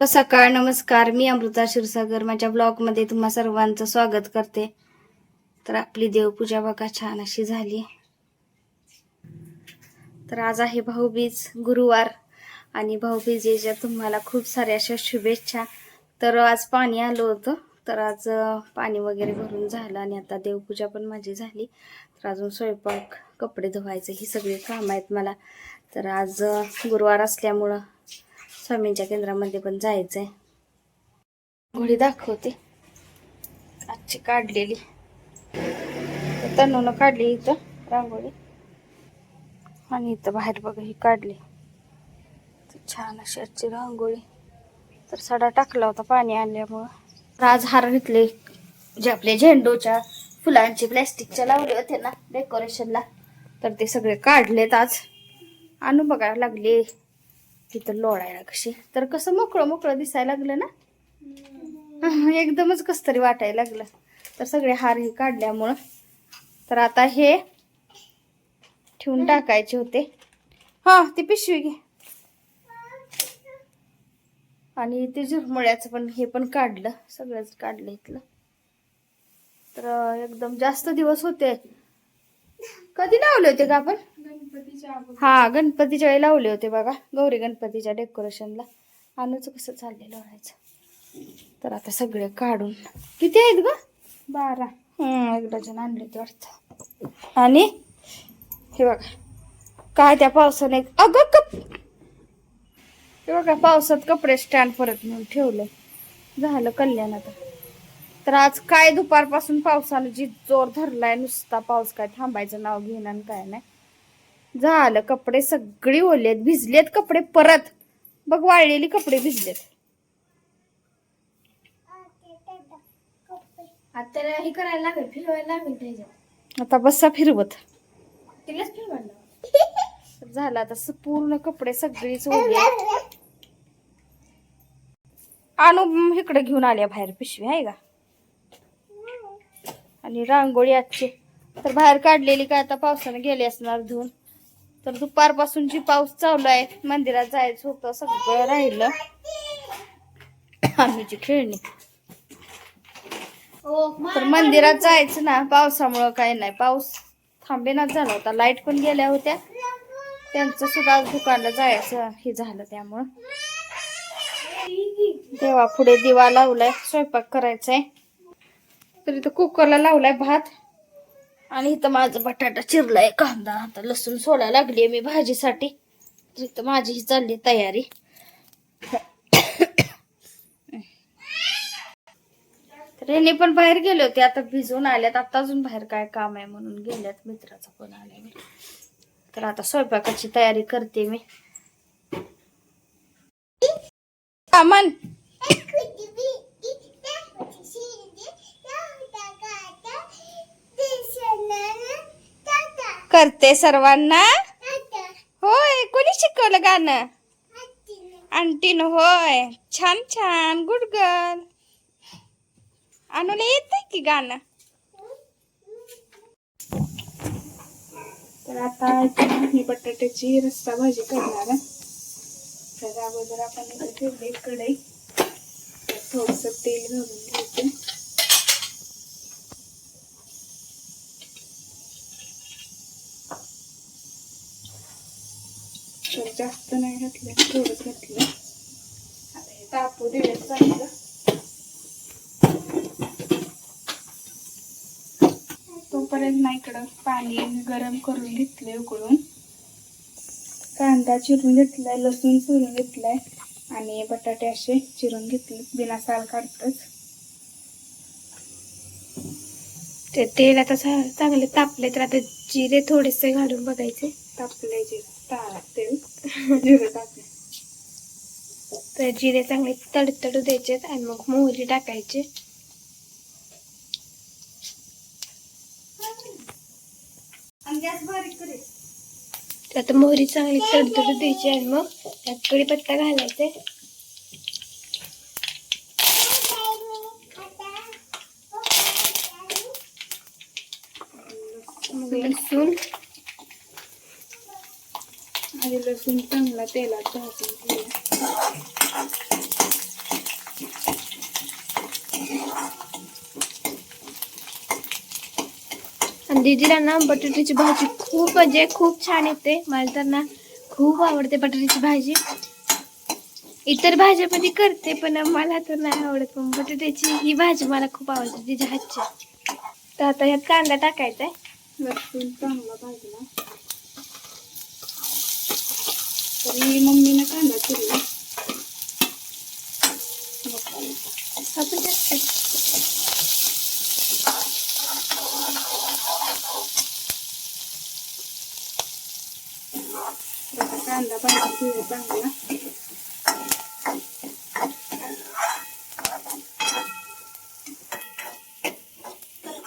सकाळ नमस्कार मी अमृता क्षीरसागर. माझ्या ब्लॉगमध्ये तुम्हा सर्वांचं स्वागत करते. तर आपली देवपूजा बघा छान अशी झाली. तर आज आहे भाऊबीज गुरुवार आणि भाऊबीजेच्या तुम्हाला खूप साऱ्या अशा शुभेच्छा. तर आज पाणी आलं होतं तर आज पाणी वगैरे भरून झालं आणि आता देवपूजा पण माझी झाली. तर अजून स्वयंपाक कपडे धुवायचे ही सगळी कामं आहेत मला. तर आज गुरुवार असल्यामुळं स्वामींच्या केंद्रामध्ये पण जायचंय. घोडी दाखवते. आजची काढलेली. तनून काढली इथं रांगोळी. आणि इथं बाहेर बघा ही काढली. छान अशी आजची रांगोळी. तर सडा टाकला होता पाणी आणल्यामुळं. तर आज हार घेतले. जे आपले झेंडूच्या फुलांचे प्लॅस्टिकच्या लावले होते ना डेकोरेशनला तर ते सगळे काढलेत आज. आणू बघायला लागले. तिथं लोळायला कशी. तर कसं मोकळं मोकळं दिसायला लागलं ना. एकदमच कस तरी वाटायला लागलं. तर सगळे हार हे काढल्यामुळं. तर आता हे ठेवून टाकायचे होते. हा ती पिशवी घे. आणि ते झुरमुळ्याचं पण हे पण काढलं. सगळंच काढलं इथलं. तर एकदम जास्त दिवस होते. कधी लावले होते का आपण? हा गणपतीच्या वेळी लावले होते बघा. गौरी गणपतीच्या डेकोरेशनला. आणूच कसं चाललेलं व्हायचं तर आता सगळे काढून. किती आहेत ग? बारा. हम्म एक डझन आणले ते वाटतं. आणि हे बघा. काय त्या पावसाने अगं कप हे बघा पावसात कपडे स्टँड परत नेऊन ठेवलं. झालं कल्याण आता. तर आज काय दुपारपासून पावसानं जी जोर धरलाय नुसता पाऊस काय थांबायचं नाव घेणं आणि काय नाही. झालं कपडे सगळी ओलेत भिजलेत कपडे परत. बघ वाळलेली कपडे भिजलेत. आता हे करायला लागेल फिरवायला लागेल त्याच्यात आता बसा फिरवत. तिलाच फिरवायला झालं आता पूर्ण कपडे सगळीच ओले आणू इकडे घेऊन आल्या बाहेर पिशवी आहे का? आणि रांगोळी आजची. तर बाहेर काढलेली काय आता पावसानं गेली असणार धुवून. तर दुपारपासून जी पाऊस चालू आहे मंदिरात जायचं होतं सगळं राहिलं. आम्हीची खेळणी. तर मंदिरात जायचं ना पावसामुळं काही नाही. पाऊस थांबेनाच झाला होता. लाइट पण गेल्या होत्या. त्यांचं सुद्धा दुकानला जायचं हे झालं त्यामुळं. देवा पुढे दिवा लावलाय स्वयंपाक करायचाय. तर इथं कुकरला लावलाय भात. आणि इथं माझं बटाटा चिरलाय कांदा आता लसूण सोलायला लागली मी भाजीसाठी. तर इथं माझी ही चालली तयारी. तर यांनी पण बाहेर गेले होते आता भिजून आल्यात आता अजून बाहेर काय काम आहे म्हणून गेल्यात मित्राचा फोन आल्यावर तर आता स्वयंपाकाची तयारी करते मी. अमन! करते सर्वांना? होय कोणी शिकवलं गाणं? आंटीन होय. छान छान. गुड गर्ल अनुला येत की गाणं? तर आता मी बटाट्याची रस्सा भाजी करणार आहे. तर अगोदर आपण इथे ठेवले कढई. थोडस तेल घालून घ्यायचं तर जास्त नाही घातलं थोडंच घातलं. आता हे तापू दिलं चांगलं. तोपर्यंत ना इकडं पाणी गरम करून घेतलंय उकळून. कांदा चिरून घेतलाय लसूण चिरून घेतलाय आणि बटाटे असे चिरून घेतले. बिना साल काढतच. ते तेल आता चांगले तापले तर आता जिरे थोडेसे घालून बघायचे. तापले जिरं ता तेल. जिरे टाकले तर जिरे चांगले तडतडू द्यायचे आणि मग मोहरी टाकायचे. तर आता मोहरी चांगली तडतडू द्यायची आणि मग त्यात कढीपत्ता घालायचे लसूण चांगला तेलात भाजून घेऊया. आणि ना बटाट्याची भाजी खूप म्हणजे खूप छान येते. मला तर ना खूप आवडते बटाट्याची भाजी. इतर भाज्या पण करते पण मला तर नाही आवडत. पण बटाट्याची ही भाजी मला खूप आवडते तिच्या हातची. तर आता ह्यात कांदा टाकायचा आहे लसूण चांगला भाजला. तरी मम्मीनं कांदा चिरला. कांदा भाजून चांगला.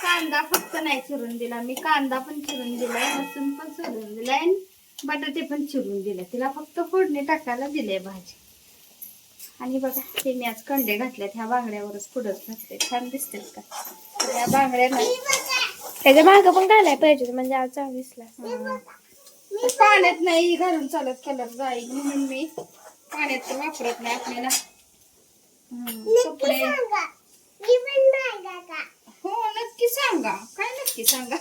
कांदा फक्त नाही चिरून दिला. मी कांदा पण चिरून दिलाय लसूण पण चिरून दिलाय. बटाटे पण चिरून दिले. तिला फक्त फोडणी टाकायला दिले भाजी. आणि बघा ते मी आज कंडे घातल्यात ह्या बांगड्यावरच पुढंच घातले छान दिसतात का? तर या बांगड्या ना त्याच्या मागं पण घालायला पाहिजे म्हणजे आज चांगला दिसला. हा. पाण्यात नाही घालून चालत कलर जाईल म्हणून मी. पाण्यात तर वापरत नाही आपल्याला कपडे. हो नक्की सांगा. काय नक्की सांगा.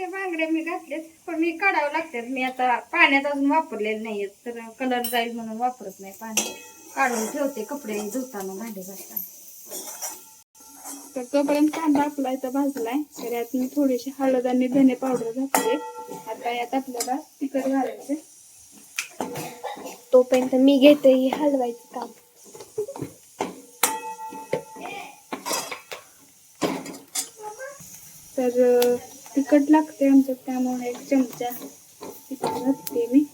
हे बांगड्या मी घातलेत पण मी काढावं लागतात. मी आता पाण्यात अजून वापरलेले नाहीयेत तर कलर जाईल म्हणून वापरत नाही पाणी. काढून ठेवते कपडे धुताना भांडे घासताना. तर तोपर्यंत कांदा आपला इथं भाजलाय. तर यात मी थोडीशी हळद आणि धने पावडर घातले. आता यात आपल्याला तिखट घालायचे तोपर्यंत मी घेते ही हलवायचं काम. तर तिखट लागते आमच्यात त्यामुळे एक चमचा तिखट घातते मी.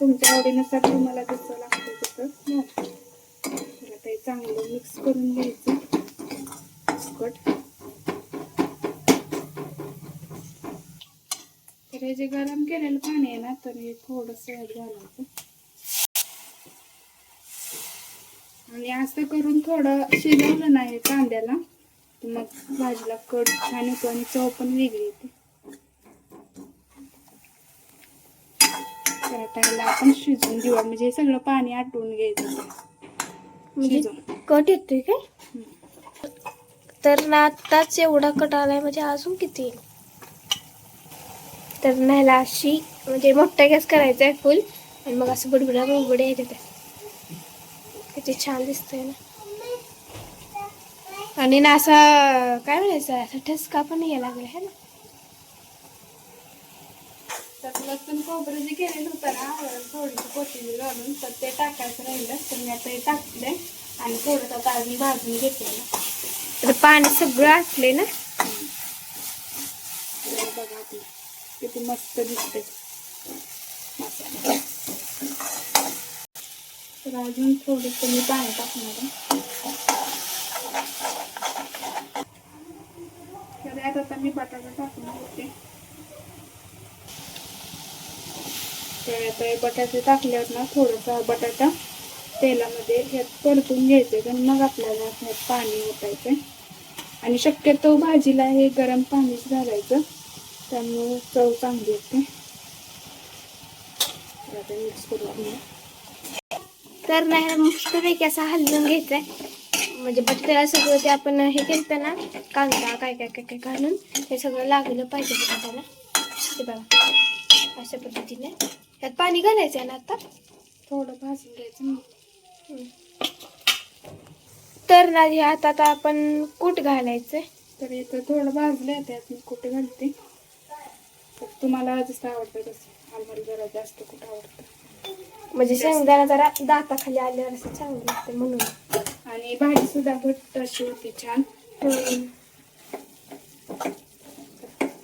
तुमच्या आवडीनुसार तुम्हाला जसं लागतं तसं घाला. तर ते चांगलं मिक्स करून घ्यायचं. तिखट. तर हे जे गरम केलेलं पाणी आहे ना तर हे थोडंसं यात घालायचं. आणि असं करून थोडं शिजवलं नाही कांद्याला. मग भाजीला कट छान येतो आणि चव पण वेगळी येते. आपण शिजवून घेऊया म्हणजे हे सगळं पाणी आटवून घ्यायचं. म्हणजे कट येतोय काय. तर ना आत्ताच एवढा कट आलाय म्हणजे अजून किती? तर न्यायला अशी म्हणजे मोठा गॅस करायचा आहे फुल आणि मग असं बुडबुडा बुडबुडे येते किती छान दिसतंय ना. आणि ना असा काय म्हणायचं असा ठसका पण यायला लागला है ना. तर लसूण खोबरं जे केलेलं होतं ना थोडीशी कोथिंबीर घालून तर ते टाकायचं राहिलं. तर मी आता हे टाकले आणि थोडंसं आता अजून भाजून घेते ना. तर पाणी सगळं आटले ना? बघा आपलं किती मस्त दिसते तर अजून थोडंसं मी पाणी टाकणार आहे तर यात आता मी बटाटा टाकणार होते तर आता हे बटाटे टाकल्यावर ना थोडासा बटाटा तेलामध्ये ह्यात परतून घ्यायचे आणि मग आपल्याला ह्यात पाणी ओतायचं आणि शक्यतो भाजीला हे गरम पाणीच घालायचं. त्यामुळे चव चांगली येते. आता मिक्स करून तर नाही मस्तपैकी असा हलवून घ्यायचा आहे म्हणजे बटाट्याला सगळं ते आपण हे केलं ना कांदा काय काय काय काय घालून हे सगळं लागलं पाहिजे बटाट्याला ते बघा अशा पद्धतीने. त्यात पाणी घालायचं आहे ना आता? थोडं भाजून घ्यायचं. तर ना हे आता आता आपण कूट घालायचं तर इथं थोडं भाजलं त्यात मी कुठे घालते. तुम्हाला जसं आवडतं तसं. आम्हाला जरा जास्त कुठं आवडतं. म्हणजे शेंगदाणा जरा दाताखाली आल्यावर असं चांगलं लागतं म्हणून. आणि भाजी सुद्धा घट्ट अशी होती छान. हम्म.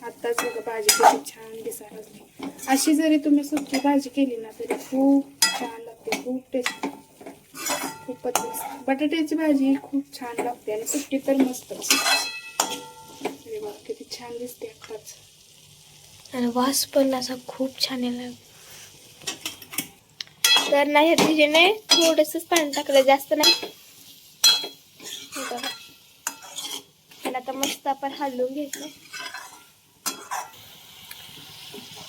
आत्ताच बघा भाजी किती छान दिसायला लागली. अशी जरी तुम्ही सुकी भाजी केली ना तरी खूप छान लागते खूप टेस्टी खूपच मस्त. बटाट्याची भाजी खूप छान लागते आणि सुट्टी तर मस्तच. अरे बघा किती छान दिसते आत्ताच आणि वास पण असा खूप छान यायला तर नाही ह्या थोडंसंच पाणी टाकलं जास्त नाही. हे बघा. आणि आता मस्त आपण हलवून घ्यायचं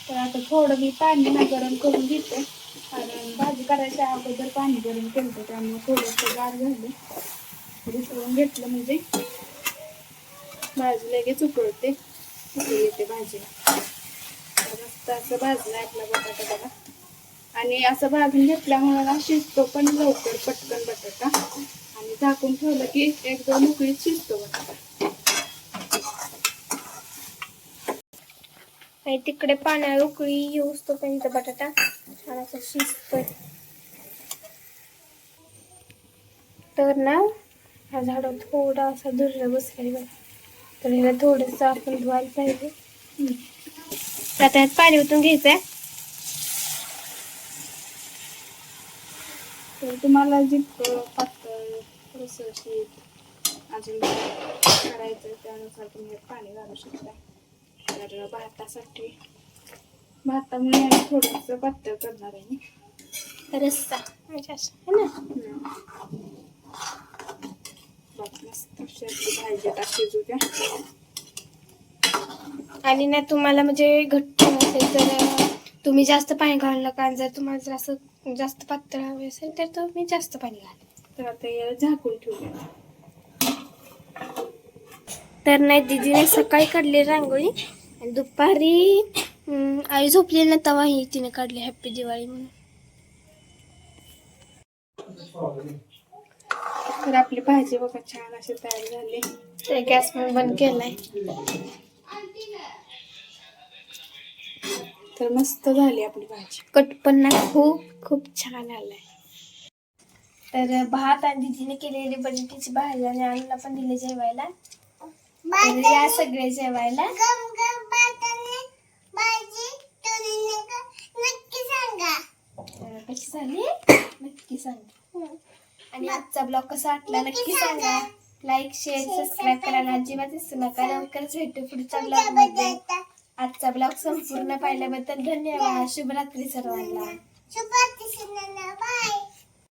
तर आता थोडं मी पाणी ना गरम करून घेते. कारण भाजी करायच्या अगोदर पाणी गरम केलं होतं त्यामुळे थोडंसं गार झालं. उकळून घेतलं म्हणजे भाजी लगेच उकळते. येते भाजीला मस्त असं भाजलं आपला बटाटा बघा. आणि असं भाजून घेतल्यामुळे ना शिजतो पण लवकर पटकन बटाटा. आणि झाकून ठेवलं की एक दोन उकळीत शिजतो आणि तिकडे पाण्याला उकळी येऊस तो पण इथं बटाटा. छान असा शिजतोय. तर ना हा झाड थोडा असा बसलेला बघा. तर ह्याला थोडंसं आपण धुवायला पाहिजे. आता यात पाणी ओतून घ्यायचंय. तर तुम्हाला जितकं रसशीत अजून करायचं त्यानुसार तुम्ही पाणी घालू शकता. तर भातासाठी भातामुळे आम्ही थोडंसं पातळ करणार आहे. रस्सा. म्हणजे है ना? मस्त भाजी शिजू द्या आणि ना तुम्हाला म्हणजे घट्ट नसेल तर तुम्ही जास्त पाणी घालू नका. आणि जर तुम्हाला जर असं जास्त पातळ हवे असेल तर तुम्ही जास्त पाणी घाला. तर आता याला झाकून ठेवूया. तर नाही दीदीने सकाळी काढली रांगोळी आणि दुपारी आई झोपली ना तेव्हा ही तिने काढली हॅप्पी दिवाळी म्हणून. तर आपली भाजी बघा छान अशी तयार झाली. तर गॅस पण बंद केलाय. तर मस्त झाली आपली भाजी. कट पण खूप खूप छान आलाय. तर भात आणि दीदीने केलेली बटाट्याची भाजी आणि आईला पण दिले जेवायला. तर या सगळे जेवायला. कशी झाली? नक्की सांगा. आणि आजचा ब्लॉग कसा वाटला? नक्की सांगा. लाईक शेअर सबस्क्राईब करायला अजिबात विसरू नका. लवकरच भेटू पुढच्या ब्लॉगमध्ये आजचा ब्लॉग संपूर्ण पाहिल्याबद्दल धन्यवाद. शुभरात्री सर्वांना. Bye.